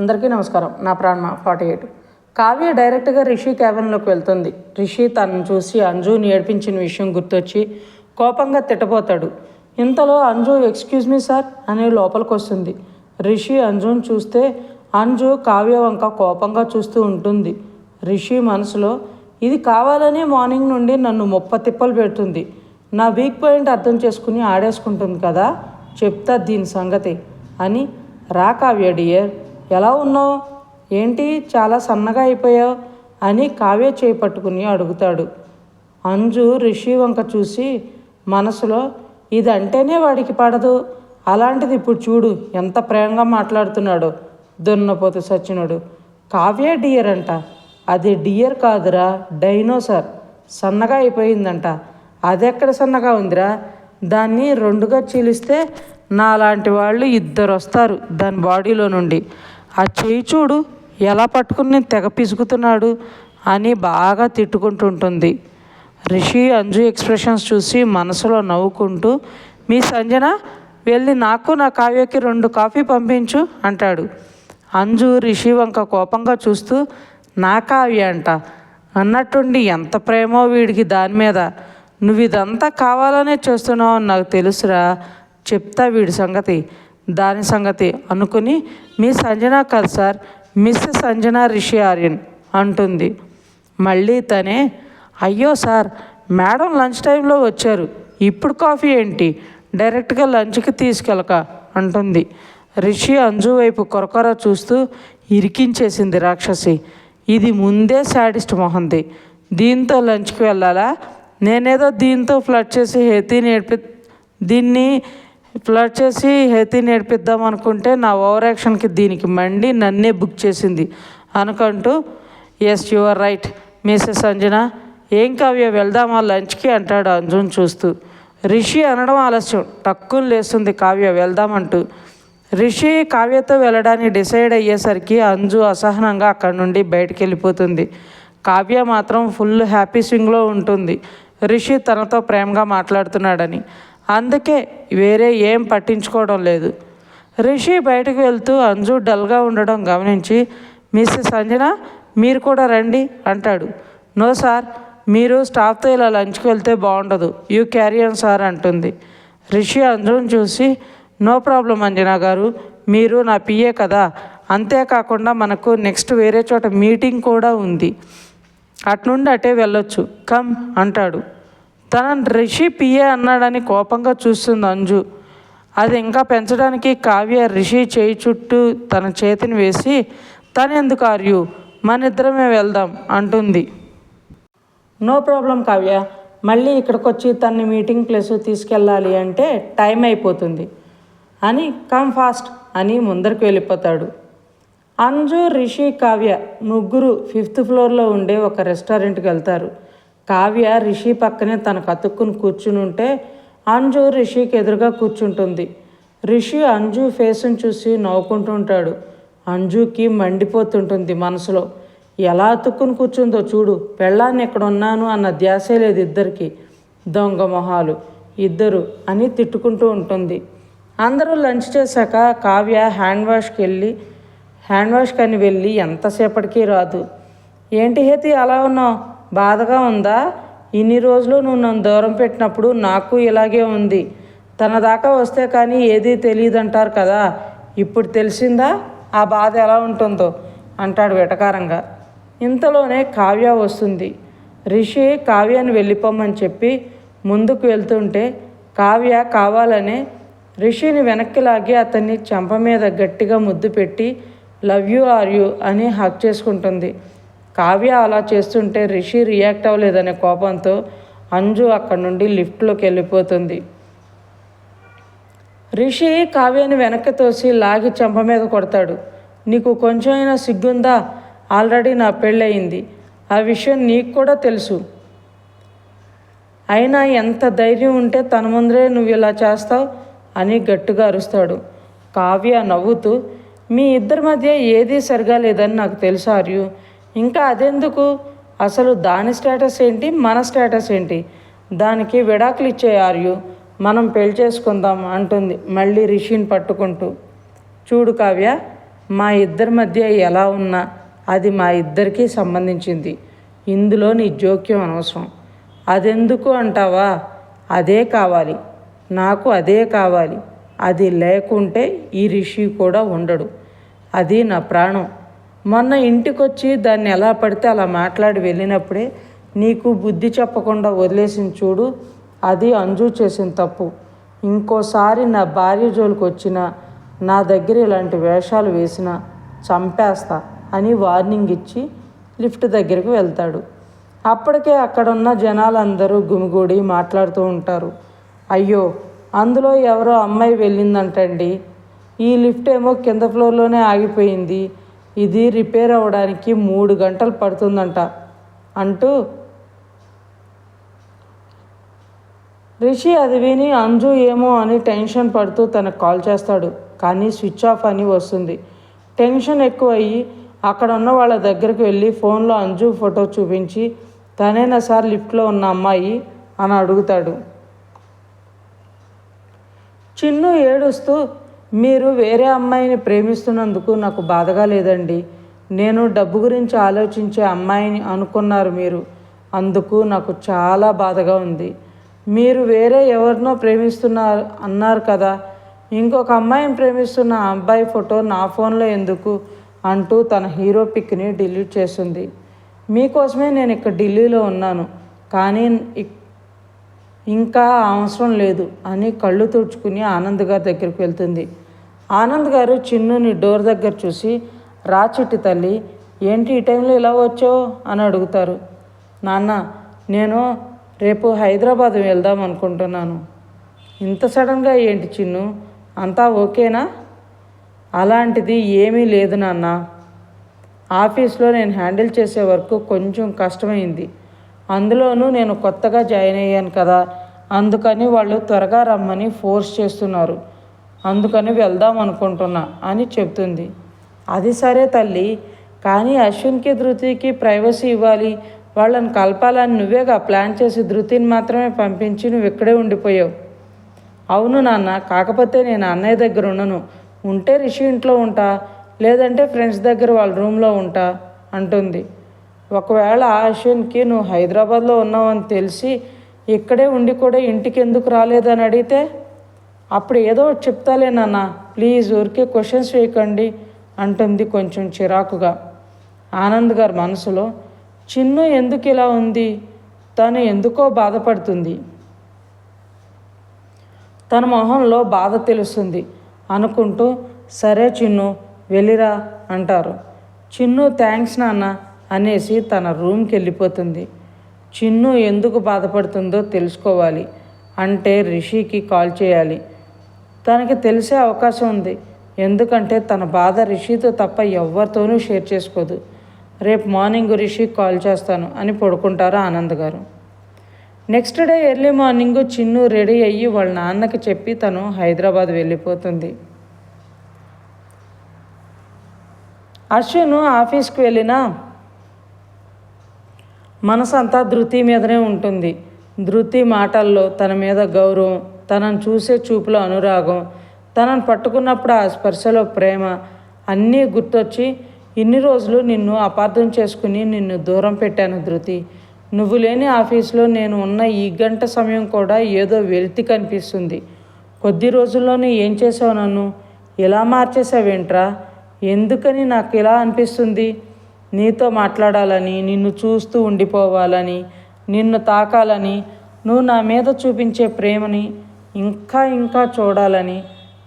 అందరికీ నమస్కారం. నా ప్రాణ ఫార్టీ ఎయిట్. కావ్య డైరెక్ట్గా రిషి క్యాబిన్లోకి వెళ్తుంది. రిషి తనను చూసి అంజుని ఏడిపించిన విషయం గుర్తొచ్చి కోపంగా తిట్టబోతాడు. ఇంతలో అంజు ఎక్స్క్యూజ్ మీ సార్ అని లోపలికి వస్తుంది రిషి అంజుని చూస్తే అంజు కావ్య వంక కోపంగా చూస్తూ ఉంటుంది. రిషి మనసులో ఇది కావాలనే మార్నింగ్ నుండి నన్ను ముప్ప తిప్పలు పెడుతుంది. నా వీక్ పాయింట్ అర్థం చేసుకుని ఆడేసుకుంటుంది కదా చెప్తా దీని సంగతి అని రా కావ్య డియర్ ఎలా ఉన్నావు? ఏంటి చాలా సన్నగా అయిపోయావు? అని కావ్య చేయి పట్టుకుని అడుగుతాడు. అంజు రిషి వంక చూసి మనసులో ఇదంటేనే వాడికి పడదు. అలాంటిది ఇప్పుడు చూడు ఎంత ప్రేమగా మాట్లాడుతున్నాడో దున్నపోతు సచ్చినుడు. కావ్య డియర్ అంట. అది డియర్ కాదురా డైనోసార్. సన్నగా అయిపోయిందంట. అది ఎక్కడ సన్నగా ఉందిరా? దాన్ని రెండుగా చీలిస్తే నాలాంటి వాళ్ళు ఇద్దరు వస్తారు దాని బాడీలో నుండి. ఆ చేయి చూడు ఎలా పట్టుకుని నేను తెగ పిసుకుతున్నాడు అని బాగా తిట్టుకుంటుంటుంది రిషి అంజు ఎక్స్ప్రెషన్స్ చూసి మనసులో నవ్వుకుంటూ మీ సంజన వెళ్ళి నాకు నా కావ్యకి రెండు కాఫీ పంపించు అంటాడు. అంజు రిషి వంక కోపంగా చూస్తూ నా కావ్య అంట. అన్నట్టుండి ఎంత ప్రేమో వీడికి దాని మీద. నువ్వు ఇదంతా కావాలనే చేస్తున్నావు అని నాకు తెలుసురా. చెప్తా వీడి సంగతి. దాని సంగతి అనుకుని మీ సంజన కాదు సార్ మిస్ సంజన రిషి ఆర్యన్ అంటుంది. మళ్ళీ తనే అయ్యో సార్ మేడం లంచ్ టైంలో వచ్చారు ఇప్పుడు కాఫీ ఏంటి? డైరెక్ట్గా లంచ్కి తీసుకెళ్ళక అంటుంది. రిషి అంజు వైపు కొరకొర చూస్తూ ఇరికించేసింది రాక్షసి ఇది ముందే శాడిస్ట్ మొహంది దీంతో లంచ్కి వెళ్ళాలా? నేనేదో దీంతో ఫ్లడ్ చేసి హెతి నేర్పి దీన్ని ఫ్లడ్ చేసి హెతి నేర్పిద్దాం అనుకుంటే నా ఓవర్ యాక్షన్కి దీనికి మండి నన్నే బుక్ చేసింది. అనుకుంటూ yes you are right Mrs Anjana. ఏం కావ్య వెళ్దామా లంచ్కి? అంటాడు అంజున్ చూస్తూ. రిషి అనడం ఆలస్యం. టక్కున లేస్తుంది కావ్య వెళ్దామంటూ. రిషి కావ్యతో వెళ్ళడానికి డిసైడ్ అయ్యేసరికి అంజు అసహనంగా అక్కడి నుండి బయటికి వెళ్ళిపోతుంది కావ్య మాత్రం ఫుల్ హ్యాపీ స్వింగ్లో ఉంటుంది. రిషి తనతో ప్రేమగా మాట్లాడుతున్నాడని. అందుకే వేరే ఏం పట్టించుకోవడం లేదు. రిషి బయటకు వెళ్తూ అంజు డల్గా ఉండడం గమనించి మిస్సెస్ సంజన మీరు కూడా రండి అంటాడు. నో సార్ మీరు స్టాఫ్తో ఇలా లంచ్కి వెళ్తే బాగుండదు. యూ క్యారియన్ సార్ అంటుంది. రిషి అంజును చూసి నో ప్రాబ్లం అంజనా గారు మీరు నా పిఏ కదా. అంతేకాకుండా మనకు నెక్స్ట్ వేరే చోట మీటింగ్ కూడా ఉంది. అట్నుండి అటే వెళ్ళొచ్చు. కమ్ అంటాడు. తన రిషి పిఏ అన్నాడని కోపంగా చూస్తుంది అంజు. అది ఇంకా పెంచడానికి కావ్య రిషి చేయి చుట్టూ తన చేతిని వేసి తను ఎందుకు ఆర్యు? మన ఇద్దరమే వెళ్దాం అంటుంది. No problem Kavya. మళ్ళీ ఇక్కడికి వచ్చి తన్ని మీటింగ్ ప్లేస్ తీసుకెళ్ళాలి అంటే టైం అయిపోతుంది. అని కమ్ ఫాస్ట్ అని ముందరికి వెళ్ళిపోతాడు. అంజు రిషి కావ్య ముగ్గురు ఫిఫ్త్ ఫ్లోర్లో ఉండే ఒక రెస్టారెంట్కి వెళ్తారు. కావ్య రిషి పక్కనే తన అతుక్కుని కూర్చుని ఉంటే అంజు రిషికి ఎదురుగా కూర్చుంటుంది. రిషి అంజు ఫేస్ను చూసి నవ్వుకుంటూ ఉంటాడు. అంజుకి మండిపోతుంటుంది మనసులో. ఎలా అతుక్కుని కూర్చుందో చూడు పెళ్ళాన్ని ఎక్కడ ఉన్నాను అన్న ధ్యాసే లేదు ఇద్దరికి. దొంగ మొహాలు. ఇద్దరు అని తిట్టుకుంటూ ఉంటుంది. అందరూ లంచ్ చేశాక కావ్య హ్యాండ్ వాష్కి వెళ్ళి హ్యాండ్ వాష్కి అని వెళ్ళి ఎంతసేపటికి రాదు. ఏంటి హేతి అలా ఉన్నావు? బాధగా ఉందా? ఇన్ని రోజులు నువ్వు నన్ను దూరం పెట్టినప్పుడు నాకు ఇలాగే ఉంది. తన దాకా వస్తే కానీ ఏదీ తెలియదంటారు కదా. ఇప్పుడు తెలిసిందా? ఆ బాధ ఎలా ఉంటుందో? అంటాడు వెటకారంగా. ఇంతలోనే కావ్య వస్తుంది. రిషి కావ్యాన్ని వెళ్ళిపోమని చెప్పి ముందుకు వెళ్తుంటే కావ్య కావాలనే రిషిని వెనక్కి లాగి అతన్ని చెంప మీద గట్టిగా ముద్దు పెట్టి లవ్ యూ ఆర్ యూ అని హక్ చేసుకుంటుంది. కావ్య అలా చేస్తుంటే రిషి రియాక్ట్ అవ్వలేదనే కోపంతో అంజు అక్కడి నుండి లిఫ్ట్లోకి వెళ్ళిపోతుంది. రిషి కావ్యని వెనక్కి తోసి లాగి చెంప మీద కొడతాడు. నీకు కొంచెమైనా సిగ్గుందా? ఆల్రెడీ నా పెళ్ళయింది. ఆ విషయం నీకు కూడా తెలుసు. అయినా ఎంత ధైర్యం ఉంటే తన ముందరే నువ్వు ఇలా చేస్తావు అని గట్టిగా అరుస్తాడు. కావ్య నవ్వుతూ మీ ఇద్దరి మధ్య ఏదీ సరిగా లేదని నాకు తెలుసు ఆర్యు. ఇంకా అదెందుకు? అసలు దాని స్టేటస్ ఏంటి? మన స్టేటస్ ఏంటి? దానికి విడాకులు ఇచ్చే ఆర్యు మనం పెళ్ళి చేసుకుందాం అంటుంది మళ్ళీ రిషిని పట్టుకుంటూ. చూడు కావ్య మా ఇద్దరి మధ్య ఎలా ఉన్నా అది మా ఇద్దరికీ సంబంధించింది. ఇందులో నీ జోక్యం అనవసరం. అదెందుకు అంటావా? అదే కావాలి. నాకు అదే కావాలి. అది లేకుంటే ఈ రిషి కూడా ఉండడు. అది నా ప్రాణం. మొన్న ఇంటికొచ్చి దాన్ని ఎలా పడితే అలా మాట్లాడి వెళ్ళినప్పుడే నీకు బుద్ధి చెప్పకుండా వదిలేసింది చూడు అది అంజు చేసిన తప్పు. ఇంకోసారి నా భార్య జోలికి వచ్చినా నా దగ్గర ఇలాంటి వేషాలు వేసినా చంపేస్తా అని వార్నింగ్ ఇచ్చి లిఫ్ట్ దగ్గరికి వెళ్తాడు. అప్పటికే అక్కడున్న జనాలందరూ గుమిగూడి మాట్లాడుతూ ఉంటారు. అయ్యో అందులో ఎవరో అమ్మాయి వెళ్ళిందంటండి. ఈ లిఫ్ట్ ఏమో కింద ఫ్లోర్లోనే ఆగిపోయింది. ఇది రిపేర్ అవ్వడానికి మూడు గంటలు పడుతుందంట అంటూ రిషి అది విని అంజు ఏమో అని టెన్షన్ పడుతూ తనకు కాల్ చేస్తాడు. కానీ స్విచ్ ఆఫ్ అని వస్తుంది. టెన్షన్ ఎక్కువ అయ్యి అక్కడ ఉన్న వాళ్ళ దగ్గరికి వెళ్ళి ఫోన్లో అంజు ఫోటో చూపించి తనేనా సార్ లిఫ్ట్లో ఉన్న అమ్మాయి అని అడుగుతాడు. చిన్ను ఏడుస్తూ మీరు వేరే అమ్మాయిని ప్రేమిస్తున్నందుకు నాకు బాధగా లేదండి. నేను డబ్బు గురించి ఆలోచించే అమ్మాయిని అనుకున్నారు మీరు. అందుకు నాకు చాలా బాధగా ఉంది. మీరు వేరే ఎవరినో ప్రేమిస్తున్నారు అన్నారు కదా. ఇంకొక అమ్మాయిని ప్రేమిస్తున్న అబ్బాయి ఫోటో నా ఫోన్లో ఎందుకు? అంటూ తన హీరో పిక్ని డిలీట్ చేస్తుంది మీకోసమే నేను ఇక్కడ ఢిల్లీలో ఉన్నాను. కానీ ఇంకా అవసరం లేదు అని కళ్ళు తుడుచుకుని ఆనంద్ గారి దగ్గరికి వెళ్తుంది. ఆనంద్ గారు చిన్నుని డోర్ దగ్గర చూసి రా చిట్టి తల్లి ఏంటి ఈ టైంలో ఇలా వచ్చావు? అని అడుగుతారు. నాన్న నేను రేపు హైదరాబాద్ వెళ్దాం అనుకుంటున్నాను. ఇంత సడన్గా ఏంటి చిన్ను? అంతా ఓకేనా? అలాంటిది ఏమీ లేదు నాన్న. ఆఫీస్లో నేను హ్యాండిల్ చేసే వర్క్ కొంచెం కష్టమైంది. అందులోనూ నేను కొత్తగా జాయిన్ అయ్యాను కదా అందుకని వాళ్ళు త్వరగా రమ్మని ఫోర్స్ చేస్తున్నారు. అందుకని వెళ్దాం అనుకుంటున్నా అని చెప్తుంది అది సరే తల్లి కానీ అశ్విన్కి ధృతికి ప్రైవసీ ఇవ్వాలి. వాళ్ళని కలపాలని నువ్వేగా ప్లాన్ చేసి ధృతిని మాత్రమే పంపించి నువ్వు ఇక్కడే ఉండిపోయావు. అవును నాన్న కాకపోతే నేను అన్నయ్య దగ్గర ఉండను. ఉంటే రిషి ఇంట్లో ఉంటా లేదంటే ఫ్రెండ్స్ దగ్గర వాళ్ళ రూమ్లో ఉంటా అంటుంది. ఒకవేళ అశ్విన్కి నువ్వు హైదరాబాద్లో ఉన్నావని తెలిసి ఇక్కడే ఉండి కూడా ఇంటికి ఎందుకు రాలేదని అడిగితే అప్పుడు ఏదో ఒకటి చెప్తాలే నాన్న ప్లీజ్ ఊరికే క్వశ్చన్స్ వేయకండి అంటుంది కొంచెం చిరాకుగా. ఆనంద్ గారి మనసులో చిన్ను ఎందుకు ఇలా ఉంది? తను ఎందుకో బాధపడుతుంది? తన మొహంలో బాధ తెలుస్తుంది అనుకుంటూ సరే చిన్ను వెళ్ళిరా అంటారు. చిన్ను థ్యాంక్స్ నాన్న అనేసి తన రూమ్కి వెళ్ళిపోతుంది. చిన్ను ఎందుకు బాధపడుతుందో తెలుసుకోవాలి. అంటే రిషికి కాల్ చేయాలి. తనకి తెలిసే అవకాశం ఉంది. ఎందుకంటే తన బాధ రిషితో తప్ప ఎవరితోనూ షేర్ చేసుకోదు. రేపు మార్నింగ్ రిషికి కాల్ చేస్తాను అని పడుకుంటారు ఆనంద్ గారు. Next day early morning Chinnu ready అయ్యి వాళ్ళ నాన్నకి చెప్పి తను హైదరాబాద్ వెళ్ళిపోతుంది. అశ్విన్ ఆఫీస్కి వెళ్ళినా మనసంతా ధృతి మీదనే ఉంటుంది. ధృతి మాటల్లో తన మీద గౌరవం తనను చూసే చూపులో అనురాగం తనను పట్టుకున్నప్పుడు ఆ స్పర్శలో ప్రేమ అన్నీ గుర్తొచ్చి ఇన్ని రోజులు నిన్ను అపార్థం చేసుకుని నిన్ను దూరం పెట్టాను ధృతి. నువ్వు లేని ఆఫీస్లో నేను ఉన్న ఈ గంట సమయం కూడా ఏదో వెలితి కనిపిస్తుంది. కొద్ది రోజుల్లోనే ఏం చేసావు నన్ను? ఇలా మార్చేసావేంట్రా ఎందుకని నాకు ఇలా అనిపిస్తుంది? నీతో మాట్లాడాలని నిన్ను చూస్తూ ఉండిపోవాలని నిన్ను తాకాలని నువ్వు నా మీద చూపించే ప్రేమని ఇంకా ఇంకా చూడాలని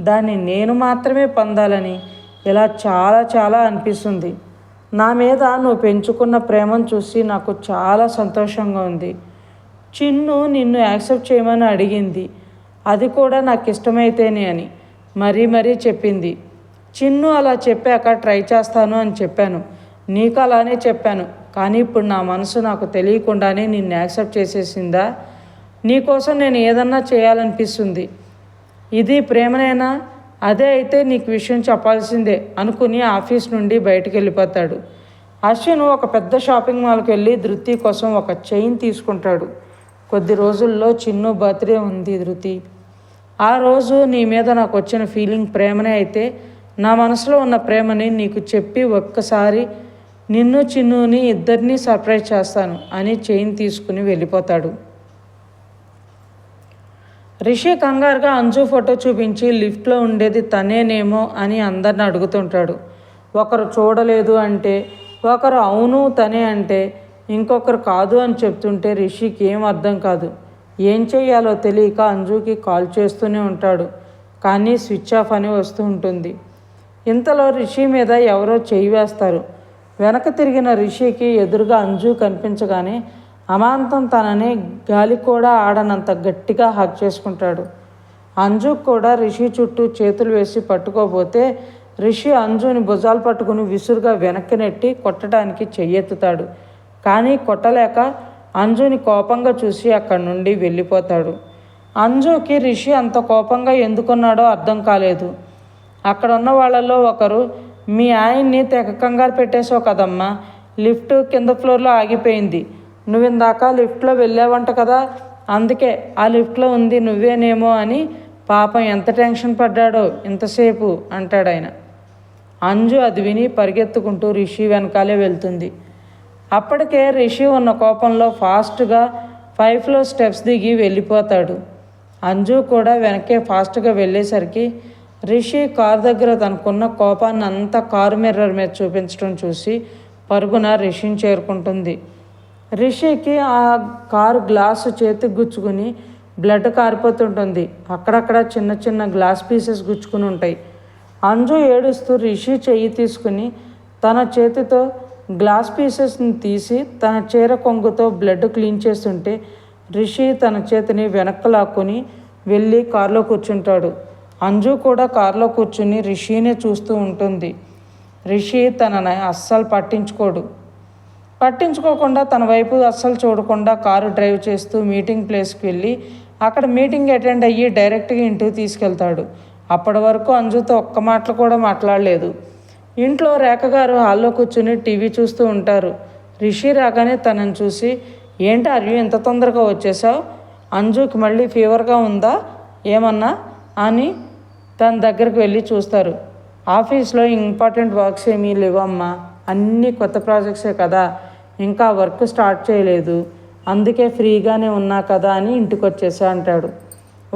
దాన్ని నేను మాత్రమే పొందాలని ఇలా చాలా చాలా అనిపిస్తుంది. నా మీద నువ్వు పెంచుకున్న ప్రేమను చూసి నాకు చాలా సంతోషంగా ఉంది. చిన్ను నిన్ను యాక్సెప్ట్ చేయమని అడిగింది. అది కూడా నాకు ఇష్టమైతేనే అని మరీ మరీ చెప్పింది. చిన్ను అలా చెప్పాక ట్రై చేస్తాను అని చెప్పాను. నీకు అలానే చెప్పాను కానీ ఇప్పుడు నా మనసు నాకు తెలియకుండానే నిన్ను యాక్సెప్ట్ చేసేసిందా? నీకోసం నేను ఏదన్నా చేయాలనిపిస్తుంది? ఇది ప్రేమనేనా? అదే అయితే నీకు విషయం చెప్పాల్సిందే అనుకుని ఆఫీస్ నుండి బయటకు వెళ్ళిపోతాడు అశ్విన్ ఒక పెద్ద షాపింగ్ మాల్కి వెళ్ళి ధృతి కోసం ఒక చైన్ తీసుకుంటాడు. కొద్ది రోజుల్లో చిన్ను బర్త్డే ఉంది ధృతి. ఆ రోజు నీ మీద నాకు వచ్చిన ఫీలింగ్ ప్రేమనే అయితే నా మనసులో ఉన్న ప్రేమని నీకు చెప్పి ఒక్కసారి నిన్ను చిన్నుని ఇద్దరినీ సర్ప్రైజ్ చేస్తాను అని చైన్ తీసుకుని వెళ్ళిపోతాడు. రిషి కంగారుగా అంజు ఫోటో చూపించి లిఫ్ట్లో ఉండేది తనేనేమో అని అందరిని అడుగుతుంటాడు. ఒకరు చూడలేదు అంటే ఒకరు అవును తనే అంటే ఇంకొకరు కాదు అని చెప్తుంటే రిషికి ఏం అర్థం కాదు. ఏం చేయాలో తెలియక అంజుకి కాల్ చేస్తూనే ఉంటాడు. కానీ స్విచ్ ఆఫ్ అని వస్తూ ఉంటుంది. ఇంతలో రిషి మీద ఎవరో చేయి వేస్తారు. వెనక తిరిగిన రిషికి ఎదురుగా అంజు కనిపించగానే అమాంతం తనని గాలి కూడా ఆడనంత గట్టిగా హక్ చేసుకుంటాడు. అంజు కూడా రిషి చుట్టూ చేతులు వేసి పట్టుకోబోతే రిషి అంజుని భుజాలు పట్టుకుని విసురుగా వెనక్కి నెట్టి కొట్టడానికి చెయ్యెత్తుతాడు. కానీ కొట్టలేక అంజుని కోపంగా చూసి అక్కడి నుండి వెళ్ళిపోతాడు. అంజుకి రిషి అంత కోపంగా ఎందుకున్నాడో అర్థం కాలేదు. అక్కడ ఉన్న వాళ్ళలో ఒకరు మీ ఆయన్ని తెగ కంగారు పెట్టేసావు కదమ్మా. లిఫ్ట్ కింద ఫ్లోర్లో ఆగిపోయింది. నువ్వు ఇందాక లిఫ్ట్లో వెళ్ళావంట కదా. అందుకే ఆ లిఫ్ట్లో ఉంది నువ్వేనేమో అని పాపం ఎంత టెన్షన్ పడ్డాడో ఇంతసేపు అంటాడు ఆయన. అంజు అది విని పరిగెత్తుకుంటూ రిషి వెనకాలే వెళ్తుంది. అప్పటికే రిషి ఉన్న కోపంలో ఫాస్ట్గా ఫైవ్ ఫ్లోర్ స్టెప్స్ దిగి వెళ్ళిపోతాడు. అంజు కూడా వెనకే ఫాస్ట్గా వెళ్ళేసరికి రిషి కారు దగ్గర తనకున్న కోపాన్ని అంతా కారు మిర్రర్ మీద చూపించడం చూసి పరుగున రిషిని చేరుకుంటుంది. రిషికి ఆ కారు గ్లాసు చేతికి గుచ్చుకుని బ్లడ్ కారిపోతుంటుంది. అక్కడక్కడ చిన్న చిన్న గ్లాస్ పీసెస్ గుచ్చుకుని ఉంటాయి. అంజు ఏడుస్తూ రిషి చెయ్యి తీసుకుని తన చేతితో గ్లాస్ పీసెస్ని తీసి తన చీర కొంగుతో బ్లడ్ క్లీన్ చేస్తుంటే రిషి తన చేతిని వెనక్కి లాక్కొని వెళ్ళి కారులో కూర్చుంటాడు. అంజు కూడా కారులో కూర్చుని రిషినే చూస్తూ ఉంటుంది. రిషి తనని అస్సలు పట్టించుకోడు. పట్టించుకోకుండా తన వైపు అస్సలు చూడకుండా కారు డ్రైవ్ చేస్తూ మీటింగ్ ప్లేస్కి వెళ్ళి అక్కడ మీటింగ్ అటెండ్ అయ్యి డైరెక్ట్గా ఇంటికి తీసుకెళ్తాడు. అప్పటి వరకు అంజుతో ఒక్క మాటలు కూడా మాట్లాడలేదు. ఇంట్లో రేఖ గారు హాల్లో కూర్చుని టీవీ చూస్తూ ఉంటారు. రిషి రాగానే తనని చూసి ఏంటి అర్యు ఇంత తొందరగా వచ్చేసావు? అంజుకి మళ్ళీ ఫీవర్గా ఉందా? ఏమన్నా? అని తన దగ్గరికి వెళ్ళి చూస్తారు. ఆఫీస్లో ఇంపార్టెంట్ వర్క్స్ ఏమీ లేవమ్మా అన్నీ కొత్త ప్రాజెక్ట్సే కదా. ఇంకా వర్క్ స్టార్ట్ చేయలేదు. అందుకే ఫ్రీగానే ఉన్నా కదా అని ఇంటికి వచ్చేసా అంటాడు.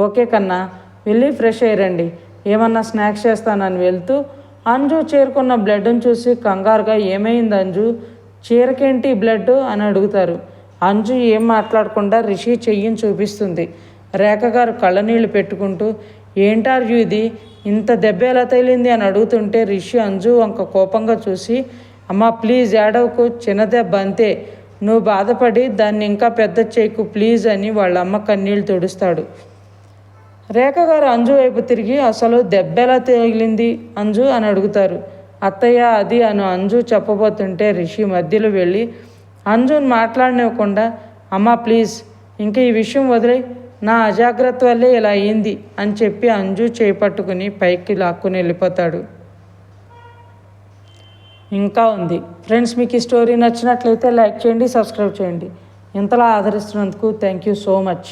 ఓకే కన్నా వెళ్ళి ఫ్రెష్ అయ్యండి ఏమన్నా స్నాక్స్ చేస్తానని వెళ్తూ అంజు చేరుకున్న బ్లడ్ని చూసి కంగారుగా ఏమైంది అంజు? చీరకేంటి బ్లడ్ అని అడుగుతారు. అంజు ఏం మాట్లాడకుండా రిషి చెయ్యిని చూపిస్తుంది. రేఖ గారు కళ్ళనీళ్ళు పెట్టుకుంటూ ఏంటారు ఇది? ఇంత దెబ్బ ఎలా తగిలింది అని అడుగుతుంటే రిషి అంజు వంక కోపంగా చూసి అమ్మ ప్లీజ్ ఏడవకు చిన్న దెబ్బ అంతే. నువ్వు బాధపడి దాన్ని ఇంకా పెద్ద చేయకు ప్లీజ్ అని వాళ్ళ అమ్మ కన్నీళ్ళు తుడుస్తాడు. రేఖ గారు అంజు వైపు తిరిగి అసలు దెబ్బ ఎలా తగిలింది అంజు అని అడుగుతారు. అత్తయ్య అది అని అంజు చెప్పబోతుంటే రిషి మధ్యలో వెళ్ళి అంజుని మాట్లాడనివ్వకుండా అమ్మ ప్లీజ్ ఇంకా ఈ విషయం వదిలే నా అజాగ్రత్త వల్లే ఇలా అయింది అని చెప్పి అంజు చేపట్టుకుని పైకి లాక్కుని వెళ్ళిపోతాడు. ఇంకా ఉంది. ఫ్రెండ్స్ మీకు ఈ స్టోరీ నచ్చినట్లయితే లైక్ చేయండి సబ్స్క్రైబ్ చేయండి. ఇంతలా ఆదరిస్తున్నందుకు థ్యాంక్ యూ సో మచ్.